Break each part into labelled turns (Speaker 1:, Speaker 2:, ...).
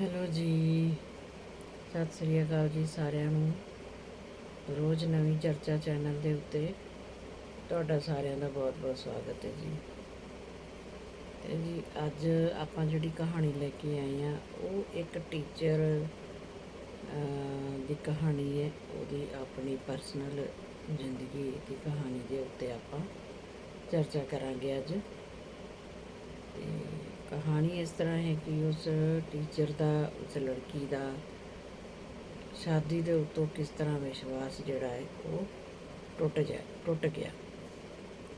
Speaker 1: Hello ਜੀ। ਸਤਿ ਸ੍ਰੀ ਅਕਾਲ ਜੀ ਸਾਰਿਆਂ ਨੂੰ। ਰੋਜ਼ ਨਵੀਂ ਚਰਚਾ ਚੈਨਲ ਦੇ ਉੱਤੇ ਤੁਹਾਡਾ ਸਾਰਿਆਂ ਦਾ ਬਹੁਤ-ਬਹੁਤ ਸਵਾਗਤ ਹੈ ਜੀ। ਤੇ ਜੀ, ਅੱਜ ਆਪਾਂ ਜਿਹੜੀ ਕਹਾਣੀ ਲੈ ਕੇ ਆਏ ਆ ਉਹ ਇੱਕ ਟੀਚਰ ਦੀ ਕਹਾਣੀ ਹੈ। ਉਹਦੀ ਆਪਣੀ ਪਰਸਨਲ ਜ਼ਿੰਦਗੀ ਦੀ ਕਹਾਣੀ ਦੇ ਉੱਤੇ ਆਪਾਂ ਚਰਚਾ ਕਰਾਂਗੇ ਅੱਜ। ਤੇ ਕਹਾਣੀ ਇਸ ਤਰ੍ਹਾਂ ਹੈ ਕਿ ਉਸ ਟੀਚਰ ਦਾ, ਉਸ ਲੜਕੀ ਦਾ ਸ਼ਾਦੀ ਦੇ ਉੱਤੋਂ ਕਿਸ ਤਰ੍ਹਾਂ ਵਿਸ਼ਵਾਸ ਜਿਹੜਾ ਹੈ ਉਹ ਟੁੱਟ ਜਾ, ਟੁੱਟ ਗਿਆ।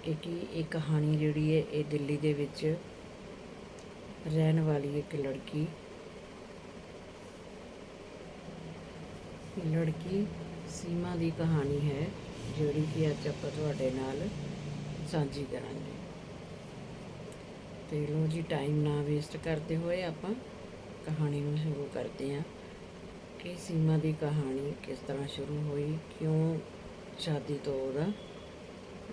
Speaker 1: ਕਿਉਂਕਿ ਇਹ ਕਹਾਣੀ ਜਿਹੜੀ ਹੈ, ਇਹ ਦਿੱਲੀ ਦੇ ਵਿੱਚ ਰਹਿਣ ਵਾਲੀ ਇੱਕ ਲੜਕੀ ਲੜਕੀ ਸੀਮਾ ਦੀ ਕਹਾਣੀ ਹੈ, ਜਿਹੜੀ ਕਿ ਅੱਜ ਆਪਾਂ ਤੁਹਾਡੇ ਨਾਲ ਸਾਂਝੀ ਕਰਾਂਗੇ। ਤੇ ਲੋ ਜੀ ਟਾਈਮ ਨਾ ਵੇਸਟ ਕਰਦੇ ਹੋਏ ਆਪਾਂ ਕਹਾਣੀ ਨੂੰ ਸ਼ੁਰੂ ਕਰਦੇ ਹਾਂ। ਕਿ ਸੀਮਾ ਦੀ ਕਹਾਣੀ ਕਿਸ ਤਰ੍ਹਾਂ ਸ਼ੁਰੂ ਹੋਈ, ਕਿਉਂ ਸ਼ਾਦੀ ਤੋਂ ਉਹਦਾ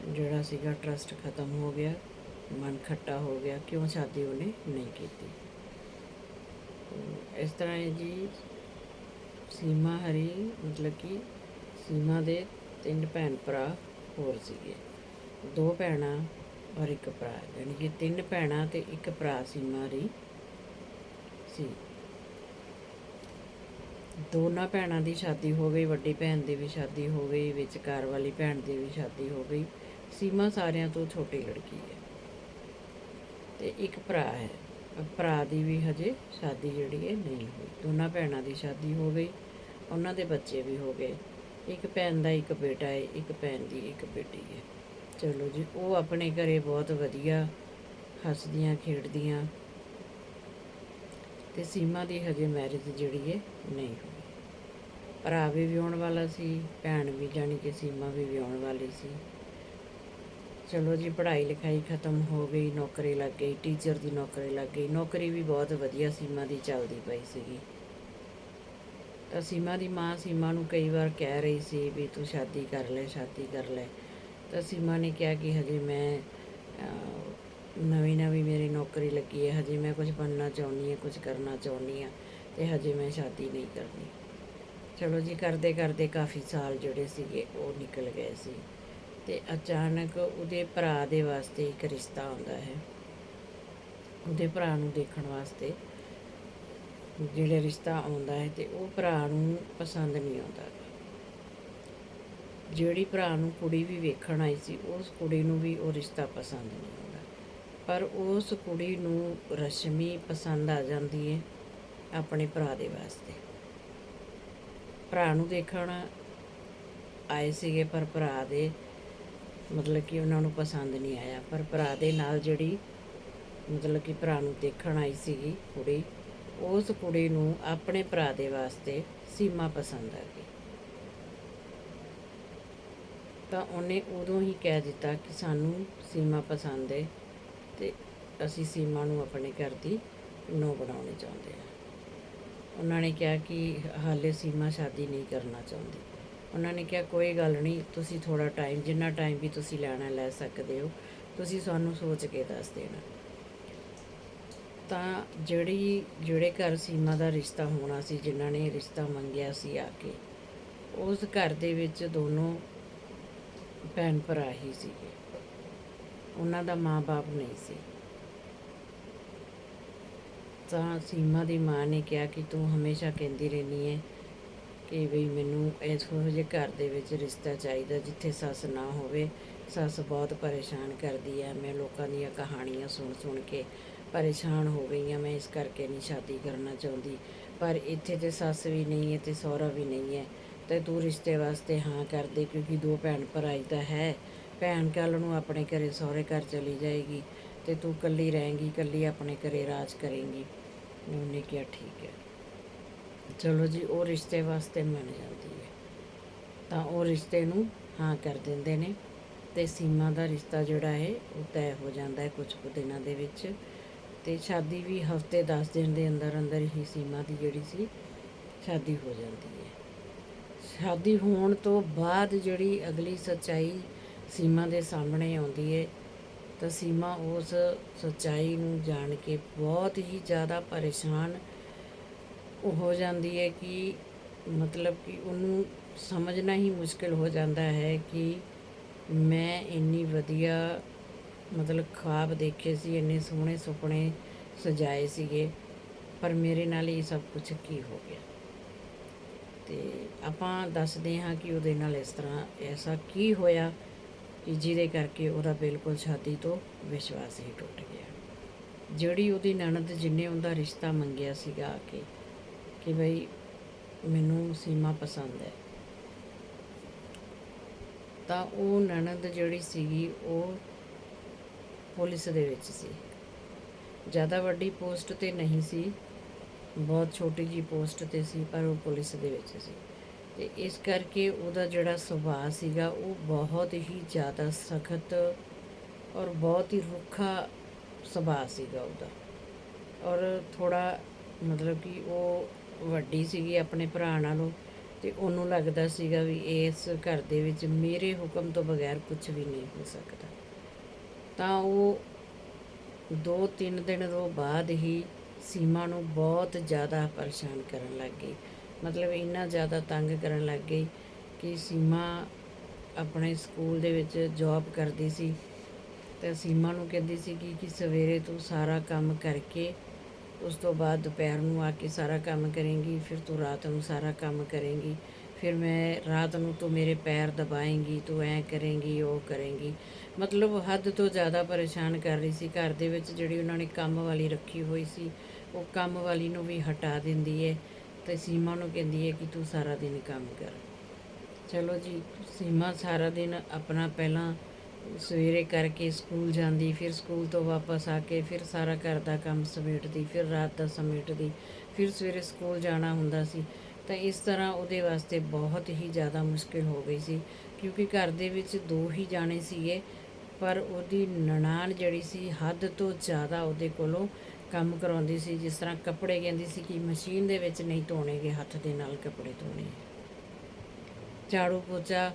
Speaker 1: ਜਿਹੜਾ ਸੀਗਾ ਟਰਸਟ ਖਤਮ ਹੋ ਗਿਆ, ਮਨ ਖੱਟਾ ਹੋ ਗਿਆ, ਕਿਉਂ ਸ਼ਾਦੀ ਉਹਨੇ ਨਹੀਂ ਕੀਤੀ? ਇਸ ਤਰ੍ਹਾਂ ਹੈ ਜੀ, ਸੀਮਾ ਹਰੀ ਮਤਲਬ ਕਿ ਸੀਮਾ ਦੇ ਤਿੰਨ ਭੈਣ ਭਰਾ ਹੋਰ ਸੀਗੇ। ਦੋ ਭੈਣਾਂ ਔਰ ਇੱਕ ਭਰਾ ਯਾਨੀ ਕਿ ਤਿੰਨ ਭੈਣਾਂ ਤੇ ਇੱਕ ਭਰਾ ਸੀਮਾ ਦੀ ਸੀ। ਦੋਨਾਂ ਭੈਣਾਂ ਦੀ ਸ਼ਾਦੀ ਹੋ ਗਈ, ਵੱਡੀ ਭੈਣ ਦੀ ਵੀ ਸ਼ਾਦੀ ਹੋ ਗਈ, ਵਿਚਕਾਰ ਵਾਲੀ ਭੈਣ ਦੀ ਵੀ ਸ਼ਾਦੀ ਹੋ ਗਈ। ਸੀਮਾ ਸਾਰਿਆਂ ਤੋਂ ਛੋਟੀ ਲੜਕੀ ਹੈ। ਤੇ ਇੱਕ ਭਰਾ ਹੈ। ਭਰਾ ਦੀ ਵੀ ਹਜੇ ਸ਼ਾਦੀ ਜਿਹੜੀ ਹੈ ਨਹੀਂ ਹੋਈ। ਦੋਨਾਂ ਭੈਣਾਂ ਦੀ ਸ਼ਾਦੀ ਹੋ ਗਈ, ਉਹਨਾਂ ਦੇ ਬੱਚੇ ਵੀ ਹੋ ਗਏ। ਇੱਕ ਭੈਣ ਦਾ ਇੱਕ ਬੇਟਾ ਹੈ, ਇੱਕ ਭੈਣ ਦੀ ਇੱਕ ਬੇਟੀ ਹੈ। ਚਲੋ ਜੀ, ਉਹ ਆਪਣੇ ਘਰੇ ਬਹੁਤ ਵਧੀਆ ਹੱਸਦੀਆਂ, ਖੇਡਦੀਆਂ ਤੇ ਸੀਮਾ ਦੀ ਹਜੇ ਮੈਰਿਜ ਜਿਹੜੀ ਹੈ ਨਹੀਂ ਹੋਈ। ਭਰਾ ਵੀ ਵਿਆਹਣ ਵਾਲਾ ਸੀ, ਭੈਣ ਵੀ ਜਾਣੀ ਕਿ ਸੀਮਾ ਵੀ ਵਿਆਹਣ ਵਾਲੀ ਸੀ। ਚਲੋ ਜੀ, ਪੜ੍ਹਾਈ ਲਿਖਾਈ ਖਤਮ ਹੋ ਗਈ, ਨੌਕਰੀ ਲੱਗ ਗਈ ਟੀਚਰ ਦੀ ਨੌਕਰੀ ਲੱਗ ਗਈ। ਨੌਕਰੀ ਵੀ ਬਹੁਤ ਵਧੀਆ ਸੀਮਾ ਦੀ ਚੱਲਦੀ ਪਈ ਸੀਗੀ। ਤਾਂ ਸੀਮਾ ਦੀ ਮਾਂ ਸੀਮਾ ਨੂੰ ਕਈ ਵਾਰ ਕਹਿ ਰਹੀ ਸੀ ਵੀ ਤੂੰ ਸ਼ਾਦੀ ਕਰ ਲੈ, ਸ਼ਾਦੀ ਕਰ ਲੈ। ਤਾਂ ਸੀਮਾ ਨੇ ਕਿਹਾ ਕਿ ਹਜੇ ਮੈਂ ਨਵੀਂ ਨਵੀਂ ਮੇਰੀ ਨੌਕਰੀ ਲੱਗੀ ਹੈ, ਹਜੇ ਮੈਂ ਕੁਝ ਬਣਨਾ ਚਾਹੁੰਦੀ ਹਾਂ, ਕੁਝ ਕਰਨਾ ਚਾਹੁੰਦੀ ਹਾਂ ਤੇ ਹਜੇ ਮੈਂ ਸ਼ਾਦੀ ਨਹੀਂ ਕਰਨੀ ਚਲੋ ਜੀ, ਕਰਦੇ ਕਰਦੇ ਕਾਫੀ ਸਾਲ ਜਿਹੜੇ ਸੀਗੇ ਉਹ ਨਿਕਲ ਗਏ ਸੀ ਤੇ ਅਚਾਨਕ ਉਹਦੇ ਭਰਾ ਦੇ ਵਾਸਤੇ ਇੱਕ ਰਿਸ਼ਤਾ ਆਉਂਦਾ ਹੈ। ਉਹਦੇ ਭਰਾ ਨੂੰ ਦੇਖਣ ਵਾਸਤੇ ਜਿਹੜੇ ਰਿਸ਼ਤਾ ਆਉਂਦਾ ਹੈ ਤੇ ਉਹ ਭਰਾ ਨੂੰ ਪਸੰਦ ਨਹੀਂ ਆਉਂਦਾ। ਜਿਹੜੀ ਭਰਾ ਨੂੰ ਕੁੜੀ ਵੀ ਵੇਖਣ ਆਈ ਸੀ, ਉਸ ਕੁੜੀ ਨੂੰ ਵੀ ਉਹ ਰਿਸ਼ਤਾ ਪਸੰਦ ਨਹੀਂ ਆਉਂਦਾ। ਪਰ ਉਸ ਕੁੜੀ ਨੂੰ ਰਸ਼ਮੀ ਪਸੰਦ ਆ ਜਾਂਦੀ ਹੈ ਆਪਣੇ ਭਰਾ ਦੇ ਵਾਸਤੇ। ਭਰਾ ਨੂੰ ਦੇਖਣ ਆਏ ਸੀਗੇ, ਪਰ ਭਰਾ ਦੇ ਮਤਲਬ ਕਿ ਉਹਨਾਂ ਨੂੰ ਪਸੰਦ ਨਹੀਂ ਆਇਆ। ਪਰ ਭਰਾ ਦੇ ਨਾਲ ਜਿਹੜੀ ਮਤਲਬ ਕਿ ਭਰਾ ਨੂੰ ਦੇਖਣ ਆਈ ਸੀਗੀ ਕੁੜੀ, ਉਸ ਕੁੜੀ ਨੂੰ ਆਪਣੇ ਭਰਾ ਦੇ ਵਾਸਤੇ ਸੀਮਾ ਪਸੰਦ ਆ ਗਈ। ਤਾਂ ਉਹਨੇ ਉਦੋਂ ਹੀ ਕਹਿ ਦਿੱਤਾ ਕਿ ਸਾਨੂੰ ਸੀਮਾ ਪਸੰਦ ਹੈ ਤੇ ਅਸੀਂ ਸੀਮਾ ਨੂੰ ਆਪਣੇ ਘਰ ਦੀ ਨੋ ਬਣਾਉਣੀ ਚਾਹੁੰਦੇ ਹਾਂ ਉਹਨਾਂ ਨੇ ਕਿਹਾ ਕਿ ਹਾਲੇ ਸੀਮਾ ਸ਼ਾਦੀ ਨਹੀਂ ਕਰਨਾ ਚਾਹੁੰਦੀ। ਉਹਨਾਂ ਨੇ ਕਿਹਾ, ਕੋਈ ਗੱਲ ਨਹੀਂ, ਤੁਸੀਂ ਥੋੜਾ ਟਾਈਮ ਜਿੰਨਾ ਟਾਈਮ ਵੀ ਤੁਸੀਂ ਲੈਣਾ, ਲੈ ਸਕਦੇ ਹੋ। ਤੁਸੀਂ ਸਾਨੂੰ ਸੋਚ ਕੇ ਦੱਸ ਦੇਣਾ। ਤਾਂ ਜਿਹੜੀ, ਜਿਹੜੇ ਘਰ ਸੀਮਾ ਦਾ ਰਿਸ਼ਤਾ ਹੋਣਾ ਸੀ, ਜਿਨ੍ਹਾਂ ਨੇ ਰਿਸ਼ਤਾ ਮੰਗਿਆ ਸੀ ਆ ਕੇ, ਉਸ ਘਰ ਦੇ ਵਿੱਚ ਦੋਨੋਂ ਭੈਣ ਭਰਾ ਹੀ ਸੀ ਉਹਨਾਂ ਦਾ ਮਾਪੇ ਨਹੀਂ ਸੀ। ਤਾਂ ਸੀਮਾ ਦੀ ਮਾਂ ਨੇ ਕਿਹਾ ਕਿ ਤੂੰ ਹਮੇਸ਼ਾ ਕਹਿੰਦੀ ਰਹਿੰਦੀ ਹੈ ਕਿ ਵੀ ਮੈਨੂੰ ਇਹੋ ਜਿਹੇ ਘਰ ਦੇ ਵਿੱਚ ਰਿਸ਼ਤਾ ਚਾਹੀਦਾ ਜਿੱਥੇ ਸੱਸ ਨਾ ਹੋਵੇ। ਸੱਸ ਬਹੁਤ ਪਰੇਸ਼ਾਨ ਕਰਦੀ ਹੈ ਮੈਂ ਲੋਕਾਂ ਦੀਆਂ ਕਹਾਣੀਆਂ ਸੁਣ ਸੁਣ ਕੇ ਪਰੇਸ਼ਾਨ ਹੋ ਗਈ ਹਾਂ ਮੈਂ ਇਸ ਕਰਕੇ ਨਹੀਂ ਸ਼ਾਦੀ ਕਰਨਾ ਚਾਹੁੰਦੀ। ਪਰ ਇੱਥੇ ਤੇ ਸੱਸ ਵੀ ਨਹੀਂ ਹੈ ਤੇ ਸਹੁਰਾ ਵੀ ਨਹੀਂ ਹੈ ਤੇ ਤੂੰ ਰਿਸ਼ਤੇ ਵਾਸਤੇ ਹਾਂ ਕਰ ਦੇ ਕਿਉਂਕਿ ਦੋ ਭੈਣ ਭਰਾਈ ਤਾਂ ਹੈ। ਭੈਣ ਕੱਲ ਨੂੰ ਆਪਣੇ ਘਰੇ, ਸਹੁਰੇ ਘਰ ਚਲੀ ਜਾਏਗੀ ਤੇ ਤੂੰ ਇਕੱਲੀ ਰਹੇਂਗੀ, ਇਕੱਲੀ ਆਪਣੇ ਘਰੇ ਰਾਜ ਕਰੇਂਗੀ। ਉਹਨੇ ਕਿਹਾ, ਠੀਕ ਹੈ। ਚਲੋ ਜੀ, ਉਹ ਰਿਸ਼ਤੇ ਵਾਸਤੇ ਮੰਨ ਜਾਂਦੀ ਹੈ। ਤਾਂ ਉਹ ਰਿਸ਼ਤੇ ਨੂੰ ਹਾਂ ਕਰ ਦਿੰਦੇ ਨੇ ਤੇ ਸੀਮਾ ਦਾ ਰਿਸ਼ਤਾ ਜਿਹੜਾ ਹੈ, ਉਹ ਤੈਅ ਹੋ ਜਾਂਦਾ ਹੈ ਕੁਝ ਕੁ ਦਿਨਾਂ ਦੇ ਵਿੱਚ। ਤੇ ਸ਼ਾਦੀ ਵੀ ਹਫ਼ਤੇ 10 ਦਿਨ ਦੇ ਅੰਦਰ ਅੰਦਰ ਹੀ ਸੀਮਾ ਦੀ ਜਿਹੜੀ ਸੀ, ਸ਼ਾਦੀ ਹੋ ਜਾਂਦੀ ਹੈ। ਸ਼ਾਦੀ ਹੋਣ ਤੋਂ ਬਾਅਦ ਜਿਹੜੀ ਅਗਲੀ ਸੱਚਾਈ ਸੀਮਾ ਦੇ ਸਾਹਮਣੇ ਆਉਂਦੀ ਹੈ ਤਾਂ ਸੀਮਾ ਉਸ ਸੱਚਾਈ ਨੂੰ ਜਾਣ ਕੇ ਬਹੁਤ ਹੀ ਜ਼ਿਆਦਾ ਪਰੇਸ਼ਾਨ ਹੋ ਜਾਂਦੀ ਹੈ ਕਿ ਮਤਲਬ ਕਿ ਉਹਨੂੰ ਸਮਝਣਾ ਹੀ ਮੁਸ਼ਕਿਲ ਹੋ ਜਾਂਦਾ ਹੈ ਕਿ ਮੈਂ ਇੰਨੀ ਵਧੀਆ ਮਤਲਬ ਖਾਬ ਦੇਖੇ ਸੀ, ਇੰਨੇ ਸੋਹਣੇ ਸੁਪਨੇ ਸਜਾਏ ਸੀਗੇ, ਪਰ ਮੇਰੇ ਨਾਲ ਇਹ ਸਭ ਕੁਝ ਕੀ ਹੋ ਗਿਆ? ਤੇ ਆਪਾਂ ਦੱਸਦੇ ਹਾਂ ਕਿ ਉਹਦੇ ਨਾਲ ਇਸ ਤਰ੍ਹਾਂ ਐਸਾ ਕੀ ਹੋਇਆ ਕਿ ਜਿਹਦੇ ਕਰਕੇ ਉਹਦਾ ਬਿਲਕੁਲ ਛਾਤੀ ਤੋਂ ਵਿਸ਼ਵਾਸ ਹੀ ਟੁੱਟ ਗਿਆ। ਜਿਹੜੀ ਉਹਦੀ ਨਣਦ ਜਿੰਨੇ ਉਹਦਾ ਰਿਸ਼ਤਾ ਮੰਗਿਆ ਸੀਗਾ ਆ ਕੇ ਕਿ ਬਈ ਮੈਨੂੰ ਸੀਮਾ ਪਸੰਦ ਹੈ। ਤਾਂ ਉਹ ਨਣਦ ਜਿਹੜੀ ਸੀਗੀ ਉਹ ਪੁਲਿਸ ਦੇ ਵਿੱਚ ਸੀ। ਜ਼ਿਆਦਾ ਵੱਡੀ ਪੋਸਟ ਤੇ ਨਹੀਂ ਸੀ। ਬਹੁਤ ਛੋਟੀ ਜੀ ਪੋਸਟ ਤੇ ਸੀ, ਪਰ ਉਹ ਪੁਲਿਸ ਦੇ ਵਿੱਚ ਸੀ। ਤੇ ਇਸ ਕਰਕੇ ਉਹਦਾ ਜਿਹੜਾ ਸੁਭਾਅ ਸੀਗਾ, ਉਹ ਬਹੁਤ ਹੀ ਜ਼ਿਆਦਾ ਸਖਤ ਔਰ ਬਹੁਤ ਹੀ ਰੁੱਖਾ ਸੁਭਾਅ ਸੀਗਾ ਉਹਦਾ। ਔਰ ਥੋੜਾ ਮਤਲਬ ਕਿ ਉਹ ਵੱਡੀ ਸੀਗੀ ਆਪਣੇ ਭਰਾ ਨਾਲੋਂ ਤੇ ਉਹਨੂੰ ਲੱਗਦਾ ਸੀਗਾ ਵੀ ਇਸ ਘਰ ਦੇ ਵਿੱਚ ਮੇਰੇ ਹੁਕਮ ਤੋਂ ਬਗੈਰ ਕੁਝ ਵੀ ਨਹੀਂ ਹੋ ਸਕਦਾ। ਤਾਂ ਉਹ ਦੋ ਤਿੰਨ ਦਿਨ ਤੋਂ ਬਾਅਦ ਹੀ ਸੀਮਾ ਨੂੰ ਬਹੁਤ ਜ਼ਿਆਦਾ ਪਰੇਸ਼ਾਨ ਕਰਨ ਲੱਗ ਗਈ। ਮਤਲਬ ਇੰਨਾ ਜ਼ਿਆਦਾ ਤੰਗ ਕਰਨ ਲੱਗ ਗਈ ਕਿ ਸੀਮਾ ਆਪਣੇ ਸਕੂਲ ਦੇ ਵਿੱਚ ਜੌਬ ਕਰਦੀ ਸੀ। ਤੇ ਸੀਮਾ ਨੂੰ ਕਹਿੰਦੀ ਸੀ ਕਿ ਕਿ ਸਵੇਰੇ ਤੂੰ ਸਾਰਾ ਕੰਮ ਕਰਕੇ, ਉਸ ਤੋਂ ਬਾਅਦ ਦੁਪਹਿਰ ਨੂੰ ਆ ਕੇ ਸਾਰਾ ਕੰਮ ਕਰੇਂਗੀ, ਫਿਰ ਤੂੰ ਰਾਤ ਨੂੰ ਸਾਰਾ ਕੰਮ ਕਰੇਂਗੀ, ਫਿਰ ਮੈਂ ਰਾਤ ਨੂੰ ਤੂੰ ਮੇਰੇ ਪੈਰ ਦਬਾਏਂਗੀ, ਤੂੰ ਐ ਕਰੇਂਗੀ, ਉਹ ਕਰੇਂਗੀ। ਮਤਲਬ ਹੱਦ ਤੋਂ ਜ਼ਿਆਦਾ ਪਰੇਸ਼ਾਨ ਕਰ ਰਹੀ ਸੀ। ਘਰ ਦੇ ਵਿੱਚ ਜਿਹੜੀ ਉਹਨਾਂ ਨੇ ਕੰਮ ਵਾਲੀ ਰੱਖੀ ਹੋਈ ਸੀ ਉਹ ਕੰਮ ਵਾਲੀ ਨੂੰ ਵੀ ਹਟਾ ਦਿੰਦੀ ਹੈ ਤੇ ਸੀਮਾ ਨੂੰ ਕਹਿੰਦੀ ਹੈ ਕਿ ਤੂੰ ਸਾਰਾ ਦਿਨ ਕੰਮ ਕਰ। ਚਲੋ ਜੀ, ਸੀਮਾ ਸਾਰਾ ਦਿਨ ਆਪਣਾ ਪਹਿਲਾਂ ਸਵੇਰੇ ਕਰਕੇ ਸਕੂਲ ਜਾਂਦੀ, ਫਿਰ ਸਕੂਲ ਤੋਂ ਵਾਪਸ ਆ ਕੇ ਫਿਰ ਸਾਰਾ ਘਰ ਦਾ ਕੰਮ ਸਮੇਟਦੀ, ਫਿਰ ਰਾਤ ਦਾ ਸਮੇਟਦੀ, ਫਿਰ ਸਵੇਰੇ ਸਕੂਲ ਜਾਣਾ ਹੁੰਦਾ ਸੀ। ਤਾਂ ਇਸ ਤਰ੍ਹਾਂ ਉਹਦੇ ਵਾਸਤੇ ਬਹੁਤ ਹੀ ਜ਼ਿਆਦਾ ਮੁਸ਼ਕਿਲ ਹੋ ਗਈ ਸੀ, ਕਿਉਂਕਿ ਘਰ ਦੇ ਵਿੱਚ ਦੋ ਹੀ ਜਾਣੇ ਸੀਗੇ, ਪਰ ਉਹਦੀ ਨਨਾਣ ਜਿਹੜੀ ਸੀ ਹੱਦ ਤੋਂ ਜ਼ਿਆਦਾ ਉਹਦੇ ਕੋਲੋਂ ਕੰਮ ਕਰਾਉਂਦੀ ਸੀ, ਜਿਸ ਤਰ੍ਹਾਂ ਕੱਪੜੇ ਕਹਿੰਦੀ ਸੀ ਕਿ ਮਸ਼ੀਨ ਦੇ ਵਿੱਚ ਨਹੀਂ ਧੋਣੇਗੇ, ਹੱਥ ਦੇ ਨਾਲ ਕੱਪੜੇ ਧੋਣੇ। ਝਾੜੂ ਪੋਚਾ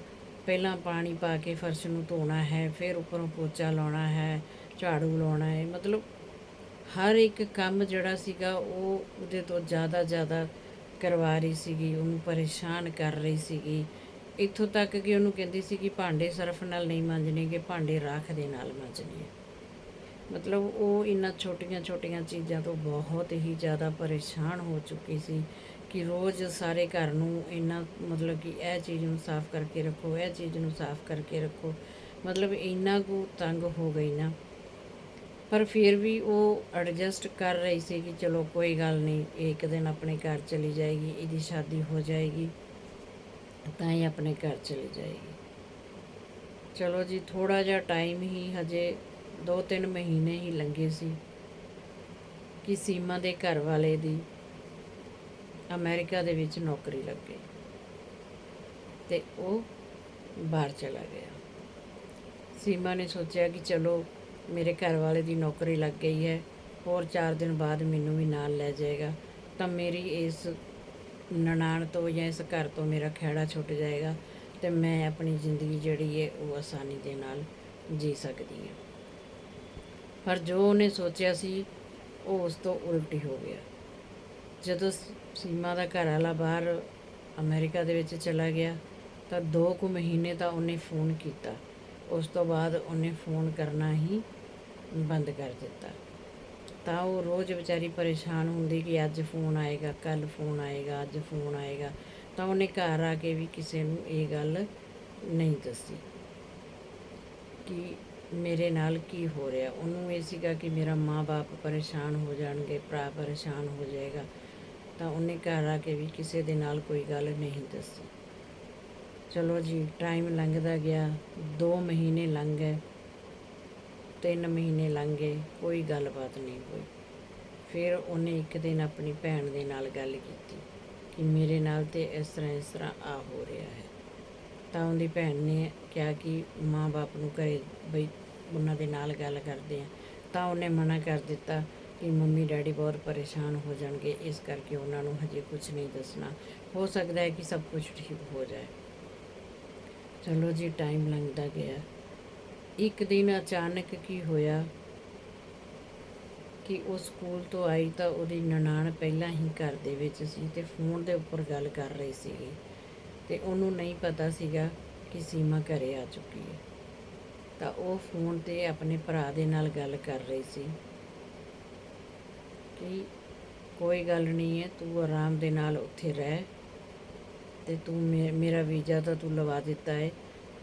Speaker 1: ਪਹਿਲਾਂ ਪਾਣੀ ਪਾ ਕੇ ਫਰਸ਼ ਨੂੰ ਧੋਣਾ ਹੈ, ਫਿਰ ਉੱਪਰੋਂ ਪੋਚਾ ਲਾਉਣਾ ਹੈ, ਝਾੜੂ ਲਾਉਣਾ ਹੈ। ਮਤਲਬ ਹਰ ਇੱਕ ਕੰਮ ਜਿਹੜਾ ਸੀਗਾ, ਉਹ ਉਹਦੇ ਤੋਂ ਜ਼ਿਆਦਾ ਜ਼ਿਆਦਾ ਕਰਵਾ ਰਹੀ ਸੀਗੀ, ਉਹਨੂੰ ਪਰੇਸ਼ਾਨ ਕਰ ਰਹੀ ਸੀਗੀ। ਇੱਥੋਂ ਤੱਕ ਕਿ ਉਹਨੂੰ ਕਹਿੰਦੀ ਸੀ ਕਿ ਭਾਂਡੇ ਸਰਫ ਨਾਲ ਨਹੀਂ ਮਾਂਜਣੇਗੇ, ਭਾਂਡੇ ਰਾਖ ਦੇ ਨਾਲ ਮਾਂਜਣੇ ਮਤਲਬ ਉਹ ਇਹਨਾਂ ਛੋਟੀਆਂ ਛੋਟੀਆਂ ਚੀਜ਼ਾਂ ਤੋਂ ਬਹੁਤ ਹੀ ਜ਼ਿਆਦਾ ਪਰੇਸ਼ਾਨ ਹੋ ਚੁੱਕੀ ਸੀ ਕਿ ਰੋਜ਼ ਸਾਰੇ ਘਰ ਨੂੰ ਇੰਨਾ ਮਤਲਬ ਕਿ ਇਹ ਚੀਜ਼ ਨੂੰ ਸਾਫ਼ ਕਰਕੇ ਰੱਖੋ, ਇਹ ਚੀਜ਼ ਨੂੰ ਸਾਫ਼ ਕਰਕੇ ਰੱਖੋ। ਮਤਲਬ ਇੰਨਾ ਕੁ ਤੰਗ ਹੋ ਗਈ ਨਾ। ਪਰ ਫਿਰ ਵੀ ਉਹ ਐਡਜਸਟ ਕਰ ਰਹੀ ਸੀ ਕਿ ਚਲੋ ਕੋਈ ਗੱਲ ਨਹੀਂ, ਇੱਕ ਦਿਨ ਆਪਣੇ ਘਰ ਚਲੀ ਜਾਏਗੀ, ਇਹਦੀ ਸ਼ਾਦੀ ਹੋ ਜਾਏਗੀ, ਤਾਂ ਹੀ ਆਪਣੇ ਘਰ ਚਲੀ ਜਾਏਗੀ। ਚਲੋ ਜੀ ਥੋੜਾ ਜਿਹਾ ਟਾਈਮ ਹੀ ਹਜੇ 2-3 ਮਹੀਨੇ ਹੀ ਲੰਘੇ ਸੀ ਕਿ ਸੀਮਾ ਦੇ ਘਰ ਵਾਲੇ ਦੀ ਅਮਰੀਕਾ ਦੇ ਵਿੱਚ ਨੌਕਰੀ ਲੱਗ ਗਈ ਤੇ ਉਹ ਬਾਹਰ ਚਲਾ ਗਿਆ। ਸੀਮਾ ਨੇ ਸੋਚਿਆ ਕਿ ਚਲੋ ਮੇਰੇ ਘਰ ਵਾਲੇ ਦੀ ਨੌਕਰੀ ਲੱਗ ਗਈ ਹੈ, ਹੋਰ 4 ਦਿਨ ਬਾਅਦ ਮੈਨੂੰ ਵੀ ਨਾਲ ਲੈ ਜਾਏਗਾ, ਤਾਂ ਮੇਰੀ ਇਸ ਨਨਾਣ ਤੋਂ ਜਾਂ ਇਸ ਘਰ ਤੋਂ ਮੇਰਾ ਖਹਿੜਾ ਛੁੱਟ ਜਾਏਗਾ ਤੇ ਮੈਂ ਆਪਣੀ ਜ਼ਿੰਦਗੀ ਜਿਹੜੀ ਹੈ ਉਹ ਆਸਾਨੀ ਦੇ ਨਾਲ ਜੀ ਸਕਦੀ ਹਾਂ। ਪਰ ਜੋ ਉਹਨੇ ਸੋਚਿਆ ਸੀ, ਉਹ ਉਸ ਤੋਂ ਉਲਟੀ ਹੋ ਗਿਆ। ਜਦੋਂ ਸੀਮਾ ਦਾ ਘਰ ਵਾਲਾ ਬਾਹਰ ਅਮਰੀਕਾ ਦੇ ਵਿੱਚ ਚਲਾ ਗਿਆ, ਤਾਂ 2 ਕੁ ਮਹੀਨੇ ਤਾਂ ਉਹਨੇ ਫੋਨ ਕੀਤਾ। ਉਸ ਤੋਂ ਬਾਅਦ ਉਹਨੇ ਫੋਨ ਕਰਨਾ ਹੀ ਬੰਦ ਕਰ ਦਿੱਤਾ। ਤਾਂ ਉਹ ਰੋਜ਼ ਵਿਚਾਰੀ ਪਰੇਸ਼ਾਨ ਹੁੰਦੀ ਕਿ ਅੱਜ ਫੋਨ ਆਏਗਾ, ਕੱਲ ਫੋਨ ਆਏਗਾ, ਅੱਜ ਫੋਨ ਆਏਗਾ। ਤਾਂ ਉਹਨੇ ਘਰ ਆ ਕੇ ਵੀ ਕਿਸੇ ਨੂੰ ਇਹ ਗੱਲ ਨਹੀਂ ਦੱਸੀ। ਕਿ ਮੇਰੇ ਨਾਲ ਕੀ ਹੋ ਰਿਹਾ? ਉਹਨੂੰ ਇਹ ਸੀਗਾ ਕਿ ਮੇਰਾ ਮਾਂ-ਬਾਪ ਪਰੇਸ਼ਾਨ ਹੋ ਜਾਣਗੇ, ਭਰਾ ਪਰੇਸ਼ਾਨ ਹੋ ਜਾਏਗਾ, ਤਾਂ ਉਹਨੇ ਘਰ ਆ ਕੇ ਵੀ ਕਿਸੇ ਦੇ ਨਾਲ ਕੋਈ ਗੱਲ ਨਹੀਂ ਦੱਸੀ। ਚਲੋ ਜੀ ਟਾਈਮ ਲੰਘਦਾ ਗਿਆ 2 ਮਹੀਨੇ ਲੰਘ ਗਏ 3 ਮਹੀਨੇ ਲੰਘ ਗਏ, ਕੋਈ ਗੱਲਬਾਤ ਨਹੀਂ ਹੋਈ। ਫਿਰ ਉਹਨੇ ਇੱਕ ਦਿਨ ਆਪਣੀ ਭੈਣ ਦੇ ਨਾਲ ਗੱਲ ਕੀਤੀ ਕਿ ਮੇਰੇ ਨਾਲ ਤੇ ਇਸ ਤਰ੍ਹਾਂ ਇਸ ਤਰ੍ਹਾਂ ਆ ਹੋ ਰਿਹਾ ਹੈ। ਤਾਂ ਉਹਦੀ ਭੈਣ ਨੇ ਕਿਹਾ ਕਿ ਮਾਂ-ਬਾਪ ਨੂੰ ਘਰੇ ਬਈ ਉਹਨਾਂ ਦੇ ਨਾਲ ਗੱਲ ਕਰਦੇ ਆ, ਤਾਂ ਉਹਨੇ ਮਨਾ ਕਰ ਦਿੱਤਾ ਕਿ ਮੰਮੀ ਡੈਡੀ ਬਹੁਤ ਪਰੇਸ਼ਾਨ ਹੋ ਜਾਣਗੇ, ਇਸ ਕਰਕੇ ਉਹਨਾਂ ਨੂੰ ਹਜੇ ਕੁਝ ਨਹੀਂ ਦੱਸਣਾ। ਹੋ ਸਕਦਾ ਹੈ ਕਿ ਸਭ ਕੁਝ ਠੀਕ ਹੋ ਜਾਏ। ਚਲੋ ਜੀ ਟਾਈਮ ਲੰਘਦਾ ਗਿਆ। ਇੱਕ ਦਿਨ ਅਚਾਨਕ ਕੀ ਹੋਇਆ ਕਿ ਉਹ ਸਕੂਲ ਤੋਂ ਆਈ ਤਾਂ ਉਹਦੀ ਨਨਾਣ ਪਹਿਲਾਂ ਹੀ ਘਰ ਦੇ ਵਿੱਚ ਸੀ ਤੇ ਫੋਨ ਦੇ ਉੱਪਰ ਗੱਲ ਕਰ ਰਹੀ ਸੀਗੀ ਤੇ ਉਹਨੂੰ ਨਹੀਂ ਪਤਾ ਸੀਗਾ ਕਿ ਸੀਮਾ ਘਰੇ ਆ ਚੁੱਕੀ ਹੈ। ਤਾਂ ਉਹ ਫੋਨ ਤੇ ਆਪਣੇ ਭਰਾ ਦੇ ਨਾਲ ਗੱਲ ਕਰ ਰਹੀ ਸੀ ਕਿ ਕੋਈ ਗੱਲ ਨਹੀਂ ਹੈ, ਤੂੰ ਆਰਾਮ ਦੇ ਨਾਲ ਉੱਥੇ ਰਹਿ ਤੇ ਤੂੰ ਮੇ- ਮੇਰਾ ਵੀਜ਼ਾ ਤਾਂ ਤੂੰ ਲਵਾ ਦਿੱਤਾ ਹੈ।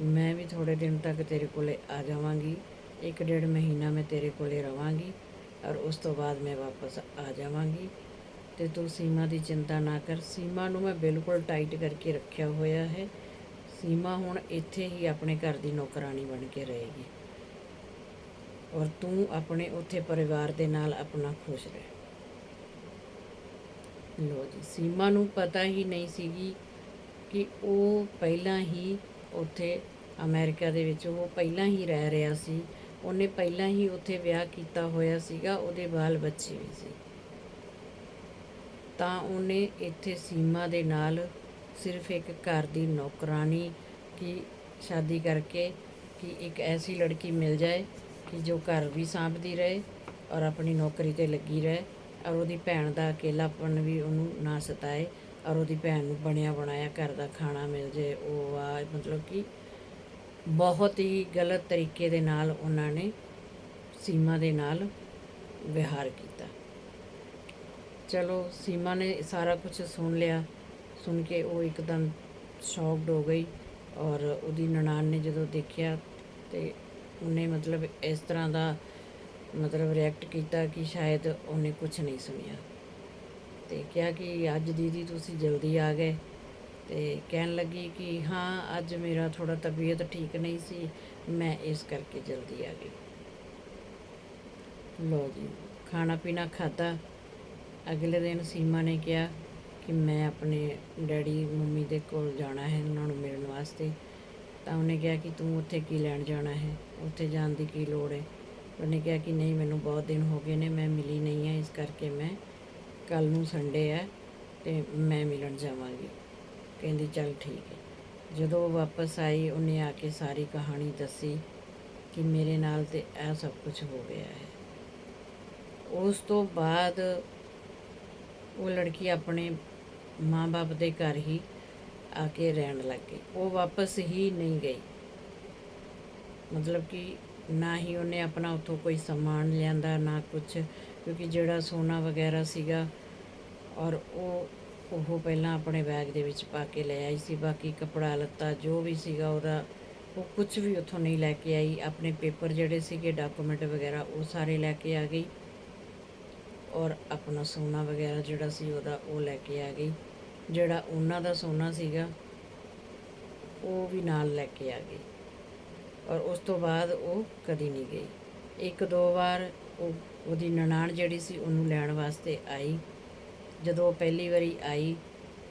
Speaker 1: ਮੈਂ ਵੀ ਥੋੜੇ ਦਿਨ ਤੱਕ ਤੇਰੇ ਕੋਲੇ ਆ ਜਾਵਾਂਗੀ। ਇੱਕ ਡੇਢ ਮਹੀਨਾ ਮੈਂ ਤੇਰੇ ਕੋਲੇ ਰਵਾਂਗੀ ਔਰ ਉਸ ਤੋਂ ਬਾਅਦ ਮੈਂ ਵਾਪਸ ਆ ਜਾਵਾਂਗੀ। ਤੇ ਤੂੰ ਸੀਮਾ ਦੀ ਚਿੰਤਾ ਨਾ ਕਰ। ਸੀਮਾ ਨੂੰ ਮੈਂ ਬਿਲਕੁਲ ਟਾਈਟ ਕਰਕੇ ਰੱਖਿਆ ਹੋਇਆ ਹੈ। ਸੀਮਾ ਹੁਣ ਇੱਥੇ ਹੀ ਆਪਣੇ ਘਰ ਦੀ ਨੌਕਰਾਨੀ ਬਣ ਕੇ ਰਹੇਗੀ। ਔਰ ਤੂੰ ਆਪਣੇ ਉੱਥੇ ਪਰਿਵਾਰ ਦੇ ਨਾਲ ਆਪਣਾ ਖੁਸ਼ ਰਹਿ। ਲੋ ਜੀ, ਸੀਮਾ ਨੂੰ ਪਤਾ ਹੀ ਨਹੀਂ ਸੀਗੀ ਕਿ ਉਹ ਪਹਿਲਾਂ ਹੀ ਉੱਥੇ ਅਮਰੀਕਾ ਦੇ ਵਿੱਚ, ਉਹ ਪਹਿਲਾਂ ਹੀ ਰਹਿ ਰਿਹਾ ਸੀ। ਉਹਨੇ ਪਹਿਲਾਂ ਹੀ ਉੱਥੇ ਵਿਆਹ ਕੀਤਾ ਹੋਇਆ ਸੀਗਾ, ਉਹਦੇ ਬਾਲ ਬੱਚੇ ਵੀ ਸੀ। ਤਾਂ ਉਹਨੇ ਇੱਥੇ ਸੀਮਾ ਦੇ ਨਾਲ ਸਿਰਫ ਇੱਕ ਘਰ ਦੀ ਨੌਕਰਾਨੀ ਕਿ ਸ਼ਾਦੀ ਕਰਕੇ ਕਿ ਇੱਕ ਐਸੀ ਲੜਕੀ ਮਿਲ ਜਾਏ ਕਿ ਜੋ ਘਰ ਵੀ ਸੰਭਦੀ ਰਹੇ ਔਰ ਆਪਣੀ ਨੌਕਰੀ ਤੇ ਲੱਗੀ ਰਹੇ ਔਰ ਉਹਦੀ ਭੈਣ ਦਾ ਅਕੇਲਾਪਨ ਵੀ ਉਹਨੂੰ ਨਾ ਸਤਾਏ ਔਰ ਉਹਦੀ ਭੈਣ ਨੂੰ ਬਣਿਆ ਬਣਾਇਆ ਘਰ ਦਾ ਖਾਣਾ ਮਿਲ ਜੇ, ਉਹ ਆ, ਮਤਲਬ ਕਿ ਬਹੁਤ ਹੀ ਗਲਤ ਤਰੀਕੇ ਦੇ ਨਾਲ ਉਹਨਾਂ ਨੇ ਸੀਮਾ ਦੇ ਨਾਲ ਵਿਹਾਰ ਕੀਤਾ। ਚਲੋ ਸੀਮਾ ਨੇ ਸਾਰਾ ਕੁਝ ਸੁਣ ਲਿਆ। ਸੁਣ ਕੇ ਉਹ ਇੱਕਦਮ ਸ਼ੌਕਡ ਹੋ ਗਈ ਔਰ ਉਹਦੀ ਨਨਾਣ ਨੇ ਜਦੋਂ ਦੇਖਿਆ ਤੇ ਉਹਨੇ ਮਤਲਬ ਇਸ ਤਰ੍ਹਾਂ ਦਾ ਮਤਲਬ ਰਿਐਕਟ ਕੀਤਾ ਕਿ ਸ਼ਾਇਦ ਉਹਨੇ ਕੁਝ ਨਹੀਂ ਸੁਣਿਆ। ਤੇ ਕਿਹਾ ਕਿ ਅੱਜ ਦੀਦੀ ਤੁਸੀਂ ਜਲਦੀ ਆ ਗਏ। ਤੇ ਕਹਿਣ ਲੱਗੀ ਕਿ ਹਾਂ, ਅੱਜ ਮੇਰਾ ਥੋੜਾ ਤਬੀਅਤ ਠੀਕ ਨਹੀਂ ਸੀ, ਮੈਂ ਇਸ ਕਰਕੇ ਜਲਦੀ ਆ ਗਈ। ਲੋ ਜੀ, ਖਾਣਾ ਪੀਣਾ ਖਾਧਾ। ਅਗਲੇ ਦਿਨ ਸੀਮਾ ਨੇ ਕਿਹਾ ਕਿ ਮੈਂ ਆਪਣੇ ਡੈਡੀ, ਮੰਮੀ ਦੇ ਕੋਲ ਜਾਣਾ ਹੈ, ਉਹਨਾਂ ਨੂੰ ਮਿਲਣ ਵਾਸਤੇ। ਤਾਂ ਉਹਨੇ ਕਿਹਾ ਕਿ ਤੂੰ ਉੱਥੇ ਕੀ ਲੈਣ ਜਾਣਾ ਹੈ? ਉੱਥੇ ਜਾਣ ਦੀ ਕੀ ਲੋੜ ਹੈ? ਉਹਨੇ ਕਿਹਾ ਕਿ ਨਹੀਂ, ਮੈਨੂੰ ਬਹੁਤ ਦਿਨ ਹੋ ਗਏ ਨੇ, ਮੈਂ ਮਿਲੀ ਨਹੀਂ ਹੈ, ਇਸ ਕਰਕੇ ਮੈਂ ਕੱਲ ਨੂੰ ਸੰਡੇ ਹੈ ਤੇ ਮੈਂ ਮਿਲਣ ਜਾਵਾਂਗੀ। ਕਹਿੰਦੀ, ਚੱਲ ਠੀਕ ਹੈ। ਜਦੋਂ ਉਹ ਵਾਪਸ ਆਈ, ਉਹਨੇ ਆ ਕੇ ਸਾਰੀ ਕਹਾਣੀ ਦੱਸੀ ਕਿ ਮੇਰੇ ਨਾਲ ਤੇ ਇਹ ਸਭ ਕੁਝ ਹੋ ਗਿਆ ਹੈ। ਉਸ ਤੋਂ ਬਾਅਦ ਉਹ ਲੜਕੀ ਆਪਣੇ ਮਾਂ-ਬਾਪ ਦੇ ਘਰ ਹੀ ਆ ਕੇ ਰਹਿਣ ਲੱਗ ਗਈ ਉਹ ਵਾਪਸ ਹੀ ਨਹੀਂ ਗਈ ਮਤਲਬ ਕਿ ਨਾ ਹੀ ਉਹਨੇ ਆਪਣਾ ਉੱਥੋਂ ਕੋਈ ਸਮਾਨ ਲਿਆਂਦਾ, ਨਾ ਕੁਝ ਕਿਉਂਕਿ ਜਿਹੜਾ ਸੋਨਾ ਵਗੈਰਾ ਸੀਗਾ ਔਰ ਉਹ ਉਹ ਪਹਿਲਾਂ ਆਪਣੇ ਬੈਗ ਦੇ ਵਿੱਚ ਪਾ ਕੇ ਲੈ ਆਈ ਸੀ। ਬਾਕੀ ਕਪੜਾ, ਲੱਤਾ, ਜੋ ਵੀ ਸੀਗਾ ਉਹਦਾ, ਉਹ ਕੁਝ ਵੀ ਉੱਥੋਂ ਨਹੀਂ ਲੈ ਕੇ ਆਈ। ਆਪਣੇ ਪੇਪਰ ਜਿਹੜੇ ਸੀਗੇ, ਡਾਕੂਮੈਂਟ ਵਗੈਰਾ, ਉਹ ਸਾਰੇ ਲੈ ਕੇ ਆ ਗਈ। ਔਰ ਆਪਣਾ ਸੋਨਾ ਵਗੈਰਾ ਜਿਹੜਾ ਸੀ ਉਹਦਾ, ਉਹ ਲੈ ਕੇ ਆ ਗਈ। ਜਿਹੜਾ ਉਹਨਾਂ ਦਾ ਸੋਨਾ ਸੀਗਾ, ਉਹ ਵੀ ਨਾਲ ਲੈ ਕੇ ਆ ਗਈ। ਔਰ ਉਸ ਤੋਂ ਬਾਅਦ ਉਹ ਕਦੀ ਨਹੀਂ ਗਈ। ਇੱਕ ਦੋ ਵਾਰ ਉਹ, ਉਹਦੀ ਨਨਾਣ ਜਿਹੜੀ ਸੀ, ਉਹਨੂੰ ਲੈਣ ਵਾਸਤੇ ਆਈ। ਜਦੋਂ ਉਹ ਪਹਿਲੀ ਵਾਰੀ ਆਈ,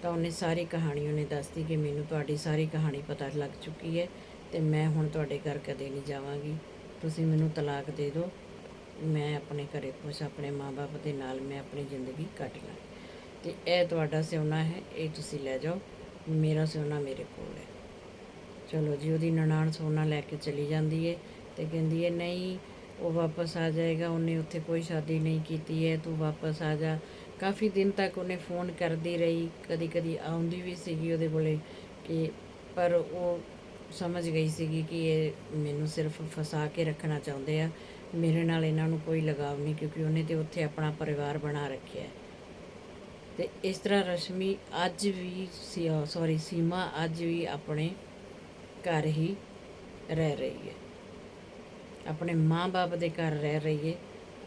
Speaker 1: ਤਾਂ ਉਹਨੇ ਸਾਰੀ ਕਹਾਣੀ ਉਹਨੇ ਦੱਸਤੀ ਕਿ ਮੈਨੂੰ ਤੁਹਾਡੀ ਸਾਰੀ ਕਹਾਣੀ ਪਤਾ ਲੱਗ ਚੁੱਕੀ ਹੈ ਤੇ ਮੈਂ ਹੁਣ ਤੁਹਾਡੇ ਘਰ ਕਦੇ ਨਹੀਂ ਜਾਵਾਂਗੀ। ਤੁਸੀਂ ਮੈਨੂੰ ਤਲਾਕ ਦੇ ਦਿਓ। ਮੈਂ ਆਪਣੇ ਘਰੇ ਖੁਸ਼ ਆਪਣੇ ਮਾਪੇ ਦੇ ਨਾਲ ਮੈਂ ਆਪਣੀ ਜ਼ਿੰਦਗੀ ਕੱਟ ਲਾਂ ਤੇ ਇਹ ਤੁਹਾਡਾ ਸਿਉਣਾ ਹੈ, ਇਹ ਤੁਸੀਂ ਲੈ ਜਾਓ। ਮੇਰਾ ਸਿਉਣਾ ਮੇਰੇ ਕੋਲ ਹੈ। ਚਲੋ ਜੀ, ਉਹਦੀ ਨਨਾਣ ਸੋਨਾ ਲੈ ਕੇ ਚਲੀ ਜਾਂਦੀ ਹੈ ਤੇ ਕਹਿੰਦੀ ਹੈ ਨਹੀਂ, ਉਹ ਵਾਪਸ ਆ ਜਾਏਗਾ, ਉਹਨੇ ਉੱਥੇ ਕੋਈ ਸ਼ਾਦੀ ਨਹੀਂ ਕੀਤੀ ਹੈ ਤੂੰ ਵਾਪਸ ਆ ਜਾ। ਕਾਫੀ ਦਿਨ ਤੱਕ ਉਹਨੇ ਫੋਨ ਕਰਦੀ ਰਹੀ ਕਦੀ ਕਦੀ ਆਉਂਦੀ ਵੀ ਸੀਗੀ ਉਹਦੇ ਕੋਲੇ ਕਿ, ਪਰ ਉਹ ਸਮਝ ਗਈ ਸੀਗੀ ਕਿ ਇਹ ਮੈਨੂੰ ਸਿਰਫ ਫਸਾ ਕੇ ਰੱਖਣਾ ਚਾਹੁੰਦੇ ਆ। ਮੇਰੇ ਨਾਲ ਇਹਨਾਂ ਨੂੰ ਕੋਈ ਲਗਾਵ ਨਹੀਂ, ਕਿਉਂਕਿ ਉਹਨੇ ਤੇ ਉੱਥੇ ਆਪਣਾ ਪਰਿਵਾਰ ਬਣਾ ਰੱਖਿਆ ਹੈ। ਤੇ ਇਸ ਤਰ੍ਹਾਂ ਰਸ਼ਮੀ ਅੱਜ ਵੀ ਸੌਰੀ ਸੀਮਾ ਅੱਜ ਵੀ ਆਪਣੇ ਘਰ ਹੀ ਰਹਿ ਰਹੀ ਹੈ। ਆਪਣੇ ਮਾਂ-ਬਾਪ ਦੇ ਘਰ ਰਹਿ ਰਹੀ ਹੈ।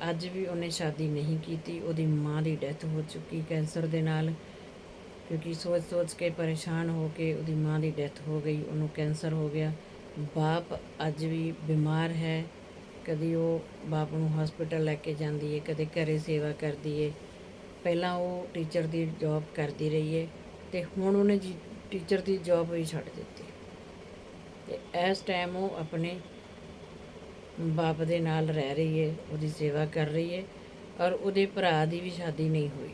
Speaker 1: ਅੱਜ ਵੀ ਉਹਨੇ ਸ਼ਾਦੀ ਨਹੀਂ ਕੀਤੀ। ਉਹਦੀ ਮਾਂ ਦੀ ਡੈਥ ਹੋ ਚੁੱਕੀ ਕੈਂਸਰ ਦੇ ਨਾਲ, ਕਿਉਂਕਿ ਸੋਚ-ਸੋਚ ਕੇ ਪਰੇਸ਼ਾਨ ਹੋ ਕੇ ਉਹਦੀ ਮਾਂ ਦੀ ਡੈਥ ਹੋ ਗਈ, ਉਹਨੂੰ ਕੈਂਸਰ ਹੋ ਗਿਆ। ਬਾਪ ਅੱਜ ਵੀ ਬਿਮਾਰ ਹੈ। ਕਦੀ ਉਹ ਬਾਪ ਨੂੰ ਹਸਪੀਟਲ ਲੈ ਕੇ ਜਾਂਦੀ ਹੈ, ਕਦੇ ਘਰੇ ਸੇਵਾ ਕਰਦੀ ਹੈ। ਪਹਿਲਾਂ ਉਹ ਟੀਚਰ ਦੀ ਜੌਬ ਕਰਦੀ ਰਹੀ ਹੈ ਤੇ ਹੁਣ ਉਹਨੇ ਜੀ ਟੀਚਰ ਦੀ ਜੌਬ ਵੀ ਛੱਡ ਦਿੱਤੀ। ਤੇ ਇਸ ਟਾਈਮ ਉਹ ਆਪਣੇ ਬਾਪ ਦੇ ਨਾਲ ਰਹਿ ਰਹੀ ਹੈ ਉਹਦੀ ਸੇਵਾ ਕਰ ਰਹੀ ਹੈ ਔਰ ਉਹਦੇ ਭਰਾ ਦੀ ਵੀ ਸ਼ਾਦੀ ਨਹੀਂ ਹੋਈ।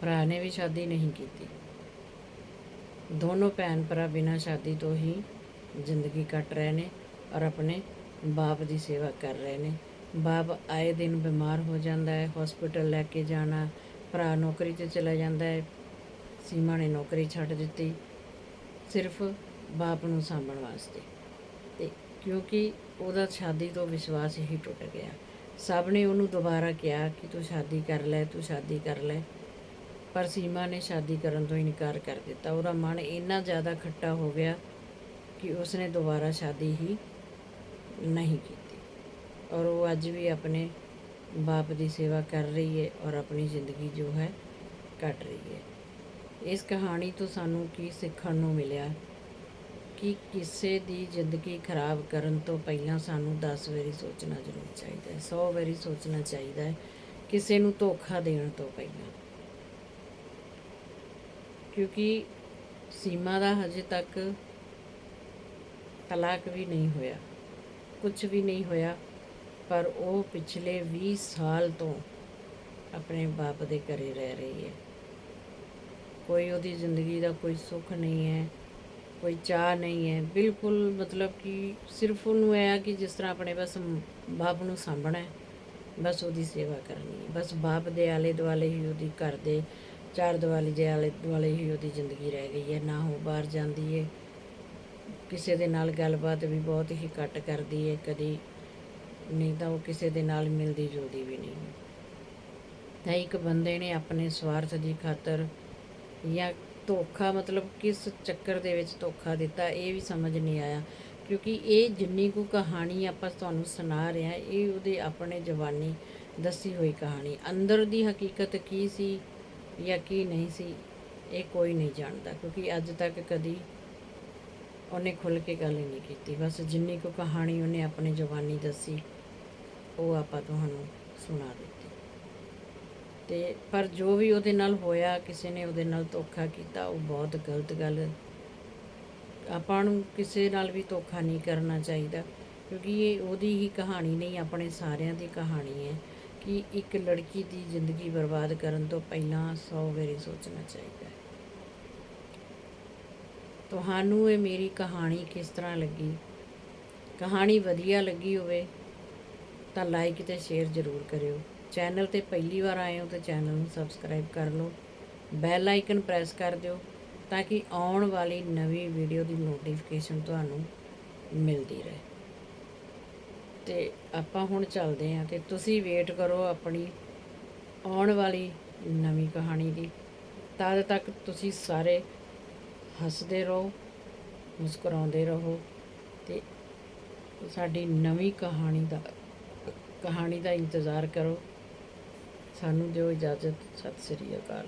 Speaker 1: ਭਰਾ ਨੇ ਵੀ ਸ਼ਾਦੀ ਨਹੀਂ ਕੀਤੀ। ਦੋਨੋਂ ਭੈਣ ਭਰਾ ਬਿਨਾਂ ਸ਼ਾਦੀ ਤੋਂ ਹੀ ਜ਼ਿੰਦਗੀ ਕੱਟ ਰਹੇ ਨੇ ਔਰ ਆਪਣੇ ਬਾਪ ਦੀ ਸੇਵਾ ਕਰ ਰਹੇ ਨੇ। ਬਾਪ ਆਏ ਦਿਨ ਬਿਮਾਰ ਹੋ ਜਾਂਦਾ ਹੈ ਹਸਪੀਟਲ ਲੈ ਕੇ ਜਾਣਾ, ਭਰਾ ਨੌਕਰੀ ਤੇ ਚਲਾ ਜਾਂਦਾ ਹੈ, ਸੀਮਾ ਨੇ ਨੌਕਰੀ ਛੱਡ ਦਿੱਤੀ ਸਿਰਫ ਬਾਪ ਨੂੰ ਸਾਂਭਣ ਵਾਸਤੇ। ਤੇ ਕਿਉਂਕਿ ਉਹਦਾ ਸ਼ਾਦੀ ਤੋਂ ਵਿਸ਼ਵਾਸ ਹੀ ਟੁੱਟ ਗਿਆ। ਸਭ ਨੇ ਉਹਨੂੰ ਦੁਬਾਰਾ ਕਿਹਾ ਕਿ ਤੂੰ ਸ਼ਾਦੀ ਕਰ ਲੈ, ਤੂੰ ਸ਼ਾਦੀ ਕਰ ਲੈ। ਪਰ ਸੀਮਾ ਨੇ ਸ਼ਾਦੀ ਕਰਨ ਤੋਂ ਇਨਕਾਰ ਕਰ ਦਿੱਤਾ। ਉਹਦਾ ਮਨ ਇੰਨਾ ਜ਼ਿਆਦਾ ਖੱਟਾ ਹੋ ਗਿਆ ਕਿ ਉਸਨੇ ਦੁਬਾਰਾ ਸ਼ਾਦੀ ਹੀ ਨਹੀਂ ਕੀਤੀ। ਔਰ ਉਹ ਅੱਜ ਵੀ ਆਪਣੇ ਬਾਪ ਦੀ ਸੇਵਾ ਕਰ ਰਹੀ ਹੈ ਔਰ ਆਪਣੀ ਜ਼ਿੰਦਗੀ ਜੋ ਹੈ ਕੱਟ ਰਹੀ ਹੈ। ਇਸ ਕਹਾਣੀ ਤੋਂ ਸਾਨੂੰ ਕੀ ਸਿੱਖਣ ਨੂੰ ਮਿਲਿਆ? ਕਿ ਕਿਸੇ ਦੀ ਜ਼ਿੰਦਗੀ ਖਰਾਬ ਕਰਨ ਤੋਂ ਪਹਿਲਾਂ ਸਾਨੂੰ 10 ਵਾਰੀ ਸੋਚਣਾ ਜ਼ਰੂਰ ਚਾਹੀਦਾ ਹੈ 100 ਵਾਰੀ ਸੋਚਣਾ ਚਾਹੀਦਾ ਹੈ, ਕਿਸੇ ਨੂੰ ਧੋਖਾ ਦੇਣ ਤੋਂ ਪਹਿਲਾਂ। ਕਿਉਂਕਿ ਸੀਮਾ ਦਾ ਹਜੇ ਤੱਕ ਤਲਾਕ ਵੀ ਨਹੀਂ ਹੋਇਆ ਕੁਝ ਵੀ ਨਹੀਂ ਹੋਇਆ ਪਰ ਉਹ ਪਿਛਲੇ 20 ਸਾਲ ਤੋਂ ਆਪਣੇ ਬਾਪ ਦੇ ਘਰੇ ਰਹਿ ਰਹੀ ਹੈ। ਕੋਈ ਉਹਦੀ ਜ਼ਿੰਦਗੀ ਦਾ ਕੋਈ ਸੁੱਖ ਨਹੀਂ ਹੈ, ਕੋਈ ਚਾਹ ਨਹੀਂ ਹੈ। ਬਿਲਕੁਲ ਮਤਲਬ ਕਿ ਸਿਰਫ ਉਹਨੂੰ ਇਹ ਆ ਕਿ ਜਿਸ ਤਰ੍ਹਾਂ ਆਪਣੇ ਬਸ ਬਾਪ ਨੂੰ ਸਾਂਭਣਾ ਹੈ, ਬਸ ਉਹਦੀ ਸੇਵਾ ਕਰਨੀ ਹੈ। ਬਸ ਬਾਪ ਦੇ ਆਲੇ ਦੁਆਲੇ ਹੀ ਉਹਦੀ ਘਰ ਦੇ, ਚਾਰ ਦਿਵਾਲੀ ਦੇ ਆਲੇ ਦੁਆਲੇ ਹੀ ਉਹਦੀ ਜ਼ਿੰਦਗੀ ਰਹਿ ਗਈ ਹੈ। ਨਾ ਉਹ ਬਾਹਰ ਜਾਂਦੀ ਹੈ, ਕਿਸੇ ਦੇ ਨਾਲ ਗੱਲਬਾਤ ਵੀ ਬਹੁਤ ਹੀ ਘੱਟ ਕਰਦੀ ਹੈ। ਕਦੀ ਨਹੀਂ ਤਾਂ ਉਹ ਕਿਸੇ ਦੇ ਨਾਲ ਮਿਲਦੀ ਜੁਲਦੀ ਵੀ ਨਹੀਂ ਤਾਂ ਇੱਕ ਬੰਦੇ ਨੇ ਆਪਣੇ ਸਵਾਰਥ ਦੀ ਖਾਤਰ ਜਾਂ ਧੋਖਾ ਮਤਲਬ ਕਿਸ ਚੱਕਰ ਦੇ ਵਿੱਚ ਧੋਖਾ ਦਿੱਤਾ, ਇਹ ਵੀ ਸਮਝ ਨਹੀਂ ਆਇਆ। ਕਿਉਂਕਿ ਇਹ ਜਿੰਨੀ ਕੁ ਕਹਾਣੀ ਆਪਾਂ ਤੁਹਾਨੂੰ ਸੁਣਾ ਰਹੇ ਹਾਂ ਇਹ ਉਹਦੇ ਆਪਣੇ ਜਵਾਨੀ ਦੱਸੀ ਹੋਈ ਕਹਾਣੀ। ਅੰਦਰ ਦੀ ਹਕੀਕਤ ਕੀ ਸੀ ਜਾਂ ਕੀ ਨਹੀਂ ਸੀ, ਇਹ ਕੋਈ ਨਹੀਂ ਜਾਣਦਾ। ਕਿਉਂਕਿ ਅੱਜ ਤੱਕ ਕਦੀ ਉਹਨੇ ਖੁੱਲ ਕੇ ਗੱਲ ਹੀ ਨਹੀਂ ਕੀਤੀ। ਬਸ ਜਿੰਨੀ ਕੁ ਕਹਾਣੀ ਉਹਨੇ ਆਪਣੀ ਜਵਾਨੀ ਦੱਸੀ, ਉਹ ਆਪਾਂ ਤੁਹਾਨੂੰ ਸੁਣਾ ਦਿੱਤੀ। ਤੇ ਪਰ ਜੋ ਵੀ ਉਹਦੇ ਨਾਲ ਹੋਇਆ, ਕਿਸੇ ਨੇ ਉਹਦੇ ਨਾਲ ਧੋਖਾ ਕੀਤਾ, ਉਹ ਬਹੁਤ ਗਲਤ ਗੱਲ। ਆਪਾਂ ਨੂੰ ਕਿਸੇ ਨਾਲ ਵੀ ਧੋਖਾ ਨਹੀਂ ਕਰਨਾ ਚਾਹੀਦਾ, ਕਿਉਂਕਿ ਇਹ ਉਹਦੀ ਹੀ ਕਹਾਣੀ ਨਹੀਂ, ਆਪਣੇ ਸਾਰਿਆਂ ਦੀ ਕਹਾਣੀ ਹੈ ਕਿ ਇੱਕ ਲੜਕੀ ਦੀ ਜ਼ਿੰਦਗੀ ਬਰਬਾਦ ਕਰਨ ਤੋਂ ਪਹਿਲਾਂ 100 ਵਾਰੀ ਸੋਚਣਾ ਚਾਹੀਦਾ। ਤੁਹਾਨੂੰ ਇਹ ਮੇਰੀ ਕਹਾਣੀ ਕਿਸ ਤਰ੍ਹਾਂ ਲੱਗੀ? ਕਹਾਣੀ ਵਧੀਆ ਲੱਗੀ ਹੋਵੇ ਤਾਂ ਲਾਈਕ ਤੇ ਸ਼ੇਅਰ ਜ਼ਰੂਰ ਕਰਿਓ। ਚੈਨਲ ਤੇ ਪਹਿਲੀ ਵਾਰ ਆਏ ਹੋ ਤਾਂ ਚੈਨਲ ਨੂੰ ਸਬਸਕ੍ਰਾਈਬ ਕਰ ਲਓ। ਬੈਲ ਆਈਕਨ ਪ੍ਰੈਸ ਕਰ ਦਿਓ ਤਾਂ ਕਿ ਆਉਣ ਵਾਲੀ ਨਵੀਂ ਵੀਡੀਓ ਦੀ ਨੋਟੀਫਿਕੇਸ਼ਨ ਤੁਹਾਨੂੰ ਮਿਲਦੀ ਰਹੇ। ਤੇ ਆਪਾਂ ਹੁਣ ਚੱਲਦੇ ਹਾਂ ਤੇ ਤੁਸੀਂ ਵੇਟ ਕਰੋ ਆਪਣੀ ਆਉਣ ਵਾਲੀ ਨਵੀਂ ਕਹਾਣੀ ਦੀ। ਤਦ ਤੱਕ ਤੁਸੀਂ ਸਾਰੇ ਹੱਸਦੇ ਰਹੋ, ਮੁਸਕਰਾਉਂਦੇ ਰਹੋ ਤੇ ਸਾਡੀ ਨਵੀਂ ਕਹਾਣੀ ਦਾ ਕਹਾਣੀ ਦਾ ਇੰਤਜ਼ਾਰ ਕਰੋ। ਸਾਨੂੰ ਦਿਓ ਇਜਾਜ਼ਤ। ਸਤਿ ਸ੍ਰੀ ਅਕਾਲ।